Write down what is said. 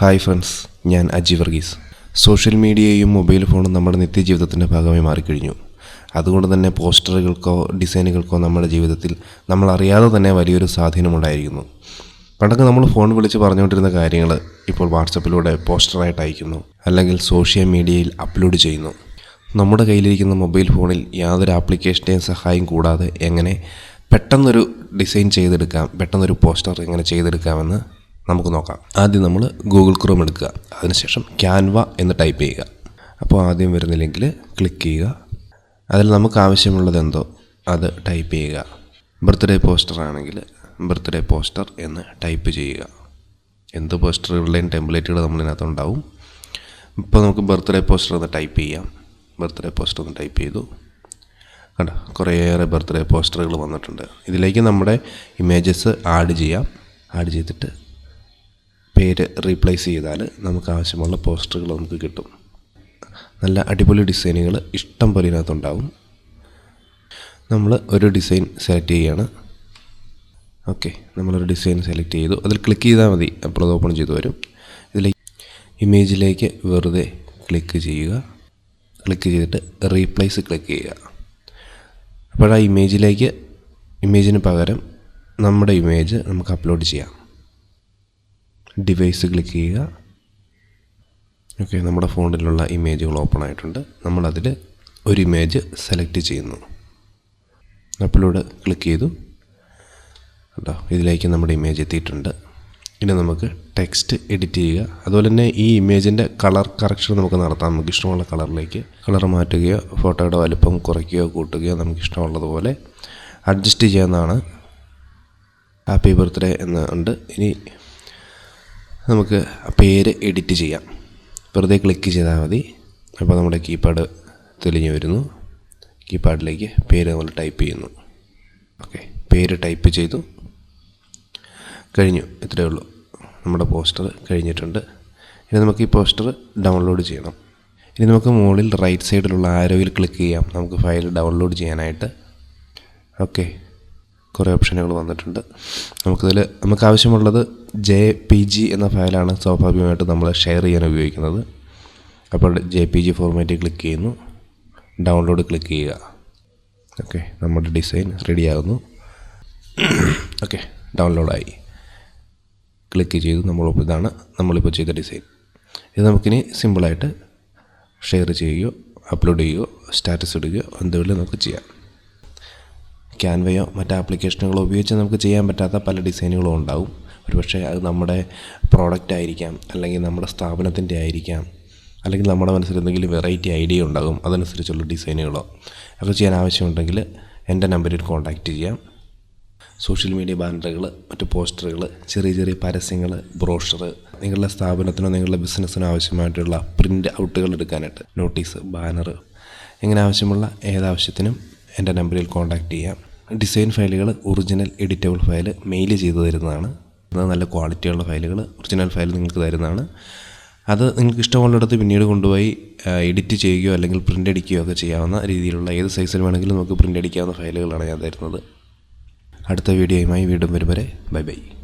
Hi friends ഞാൻ Aji Varghese. Social മീഡിയയും mobile ഫോണും നമ്മുടെ നിത്യജീവിതത്തിന്റെ ഭാഗമായി മാറിക്കഴിഞ്ഞു. അതുകൊണ്ട് തന്നെ പോസ്റ്ററുകൾക്കോ ഡിസൈനുകൾക്കോ നമ്മുടെ ജീവിതത്തിൽ നമ്മൾ അറിയാതെ തന്നെ വലിയൊരു സ്വാധീനമുണ്ടായിരിക്കുന്നു പണ്ടൊക്കെ നമ്മൾ ഫോൺ വിളിച്ച് പറഞ്ഞുകൊണ്ടിരുന്ന കാര്യങ്ങൾ ഇപ്പോൾ വാട്സപ്പിലൂടെ പോസ്റ്ററായിട്ട് അയക്കുന്നു അല്ലെങ്കിൽ സോഷ്യൽ മീഡിയയിൽ അപ്ലോഡ് ചെയ്യുന്നു. നമ്മുടെ കയ്യിലിരിക്കുന്ന മൊബൈൽ ഫോണിൽ യാതൊരു ആപ്ലിക്കേഷന്റെയും സഹായം കൂടാതെ എങ്ങനെ പെട്ടെന്നൊരു ഡിസൈൻ ചെയ്തെടുക്കാം പെട്ടെന്നൊരു പോസ്റ്റർ എങ്ങനെ ചെയ്തെടുക്കാമെന്ന് നമുക്ക് നോക്കാം. ആദ്യം നമ്മൾ ഗൂഗിൾ ക്രോം എടുക്കുക. അതിനുശേഷം ക്യാൻവ എന്ന് ടൈപ്പ് ചെയ്യുക. അപ്പോൾ ആദ്യം വരുന്നില്ലെങ്കിൽ ലിങ്കിൽ ക്ലിക്ക് ചെയ്യുക. അതിൽ നമുക്ക് ആവശ്യമുള്ളത് എന്തോ അത് ടൈപ്പ് ചെയ്യുക. ബർത്ത്ഡേ പോസ്റ്റർ ആണെങ്കിൽ ബർത്ത്ഡേ പോസ്റ്റർ എന്ന് ടൈപ്പ് ചെയ്യുക. എന്ത് പോസ്റ്ററുകളുടെയും ടെംപ്ലേറ്റുകൾ നമ്മളിതിനകത്തുണ്ടാവും ഇപ്പോൾ നമുക്ക് ബർത്ത്ഡേ പോസ്റ്റർ എന്ന് ടൈപ്പ് ചെയ്യാം. ബർത്ത്ഡേ പോസ്റ്റർ എന്ന് ടൈപ്പ് ചെയ്തു. കണ്ട? കുറേയേറെ ബർത്ത്ഡേ പോസ്റ്ററുകൾ വന്നിട്ടുണ്ട്. ഇതിലേക്ക് നമ്മുടെ ഇമേജസ് ആഡ് ചെയ്യാം. ആഡ് ചെയ്തിട്ട് പേര് റീപ്ലേസ് ചെയ്താൽ നമുക്ക് ആവശ്യമുള്ള പോസ്റ്ററുകൾ നമുക്ക് കിട്ടും. നല്ല അടിപൊളി ഡിസൈനുകൾ ഇഷ്ടം പോലെ ഇതിനകത്തുണ്ടാവും. നമ്മൾ ഒരു ഡിസൈൻ സെലക്ട് ചെയ്യുകയാണ് ഓക്കെ നമ്മളൊരു ഡിസൈൻ സെലക്ട് ചെയ്തു. അതിൽ ക്ലിക്ക് ചെയ്താൽ മതി അപ്പോൾ അത് ഓപ്പൺ ചെയ്തു വരും. ഇതിലേക്ക് ഇമേജിലേക്ക് വെറുതെ ക്ലിക്ക് ചെയ്യുക. ക്ലിക്ക് ചെയ്തിട്ട് റീപ്ലേസ് ക്ലിക്ക് ചെയ്യുക. അപ്പോൾ ആ ഇമേജിലേക്ക് ഇമേജിന് പകരം നമ്മുടെ ഇമേജ് നമുക്ക് അപ്ലോഡ് ചെയ്യാം. ഡിവൈസ് ക്ലിക്ക് ചെയ്യുക. ഓക്കെ നമ്മുടെ ഫോണിലുള്ള ഇമേജുകൾ ഓപ്പൺ ആയിട്ടുണ്ട്. നമ്മളതിൽ ഒരു ഇമേജ് സെലക്ട് ചെയ്യുന്നു. അപ്ലോഡ് ക്ലിക്ക് ചെയ്തു. കേട്ടോ ഇതിലേക്ക് നമ്മുടെ ഇമേജ് എത്തിയിട്ടുണ്ട്. ഇനി നമുക്ക് ടെക്സ്റ്റ് എഡിറ്റ് ചെയ്യുക. അതുപോലെ തന്നെ ഈ ഇമേജിന്റെ കളർ കറക്ഷൻ നമുക്ക് നടത്താം. നമുക്ക് ഇഷ്ടമുള്ള കളറിലേക്ക് കളർ മാറ്റുകയോ ഫോട്ടോയുടെ വലുപ്പം കുറയ്ക്കുകയോ കൂട്ടുകയോ നമുക്ക് ഇഷ്ടമുള്ളതുപോലെ അഡ്ജസ്റ്റ് ചെയ്യാവുന്നതാണ്. ഹാപ്പി ബർത്ത്ഡേ എന്ന് ഉണ്ട്. ഇനി നമുക്ക് പേര് എഡിറ്റ് ചെയ്യാം. വെറുതെ ക്ലിക്ക് ചെയ്താൽ മതി. അപ്പോൾ നമ്മുടെ കീപാഡ് തെളിഞ്ഞു വരുന്നു. കീപാഡിലേക്ക് പേര് നമ്മൾ ടൈപ്പ് ചെയ്യുന്നു. ഓക്കെ പേര് ടൈപ്പ് ചെയ്തു. കഴിഞ്ഞു. ഇത്രയേ ഉള്ളൂ. നമ്മുടെ പോസ്റ്റർ കഴിഞ്ഞിട്ടുണ്ട്. ഇനി നമുക്ക് ഈ പോസ്റ്റർ ഡൗൺലോഡ് ചെയ്യണം. ഇനി നമുക്ക് മുകളിൽ റൈറ്റ് സൈഡിലുള്ള ആരോയിൽ ക്ലിക്ക് ചെയ്യാം. നമുക്ക് ഫയൽ ഡൗൺലോഡ് ചെയ്യാനായിട്ട്. ഓക്കെ കുറേ ഓപ്ഷനുകൾ വന്നിട്ടുണ്ട്. നമുക്കിതിൽ നമുക്ക് ആവശ്യമുള്ളത് ജെ പി ജി എന്ന ഫയലാണ് സ്വാഭാവികമായിട്ട് നമ്മൾ ഷെയർ ചെയ്യാൻ ഉപയോഗിക്കുന്നത്. അപ്പോൾ ജെ പി ജി ഫോർമാറ്റിൽ ക്ലിക്ക് ചെയ്യുന്നു. ഡൗൺലോഡ് ക്ലിക്ക് ചെയ്യുക. ഓക്കെ നമ്മുടെ ഡിസൈൻ റെഡിയാകുന്നു ഓക്കെ ഡൗൺലോഡായി ക്ലിക്ക് ചെയ്ത്. നമ്മൾ ഇതാണ് നമ്മളിപ്പോൾ ചെയ്ത ഡിസൈൻ ഇത് നമുക്കിനി സിമ്പിളായിട്ട് ഷെയർ ചെയ്യുകയോ അപ്ലോഡ് ചെയ്യുകയോ സ്റ്റാറ്റസ് ഇടുകയോ എന്തുവേലും നമുക്ക് ചെയ്യാം. ക്യാൻവയോ മറ്റ് ആപ്ലിക്കേഷനുകളോ ഉപയോഗിച്ച് നമുക്ക് ചെയ്യാൻ പറ്റാത്ത പല ഡിസൈനുകളും ഉണ്ടാവും. ഒരുപക്ഷെ അത് നമ്മുടെ പ്രോഡക്റ്റ് ആയിരിക്കാം അല്ലെങ്കിൽ നമ്മുടെ സ്ഥാപനത്തിന്റെ ആയിരിക്കാം അല്ലെങ്കിൽ നമ്മുടെ മനസ്സിൽ എന്തെങ്കിലും വെറൈറ്റി ഐഡിയ ഉണ്ടാകും അതനുസരിച്ചുള്ള ഡിസൈനുകളോ ഒക്കെ ചെയ്യാൻ ആവശ്യമുണ്ടെങ്കിൽ എന്റെ നമ്പറിൽ കോൺടാക്റ്റ് ചെയ്യാം. സോഷ്യൽ മീഡിയ ബാനറുകൾ മറ്റ് പോസ്റ്ററുകൾ ചെറിയ ചെറിയ പരസ്യങ്ങൾ ബ്രോഷർ നിങ്ങളുടെ സ്ഥാപനത്തിനോ നിങ്ങളുടെ ബിസിനസ്സിനോ ആവശ്യമായിട്ടുള്ള പ്രിന്റ് ഔട്ടുകൾ എടുക്കാനായിട്ട് നോട്ടീസ് ബാനർ ഇങ്ങനെ ആവശ്യമുള്ള ഏതാവശ്യത്തിനും എന്റെ നമ്പറിൽ കോൺടാക്റ്റ് ചെയ്യാം. ഡിസൈൻ ഫയലുകൾ ഒറിജിനൽ എഡിറ്റബിൾ ഫയൽ മെയിൽ ചെയ്തു തരുന്നതാണ്. നല്ല ക്വാളിറ്റിയുള്ള ഫയലുകൾ ഒറിജിനൽ ഫയൽ നിങ്ങൾക്ക് തരുന്നതാണ്. അത് നിങ്ങൾക്ക് ഇഷ്ടമുള്ളിടത്ത് പിന്നീട് കൊണ്ടുപോയി എഡിറ്റ് ചെയ്യുകയോ അല്ലെങ്കിൽ പ്രിന്റ് അടിക്കുകയോ ഒക്കെ ചെയ്യാവുന്ന രീതിയിലുള്ള ഏത് സൈസിൽ വേണമെങ്കിലും നമുക്ക് പ്രിന്റ് അടിക്കാവുന്ന ഫയലുകളാണ് ഞാൻ തരുന്നത്. അടുത്ത വീഡിയോയുമായി വീണ്ടും വരും വരെ ബൈ ബൈ.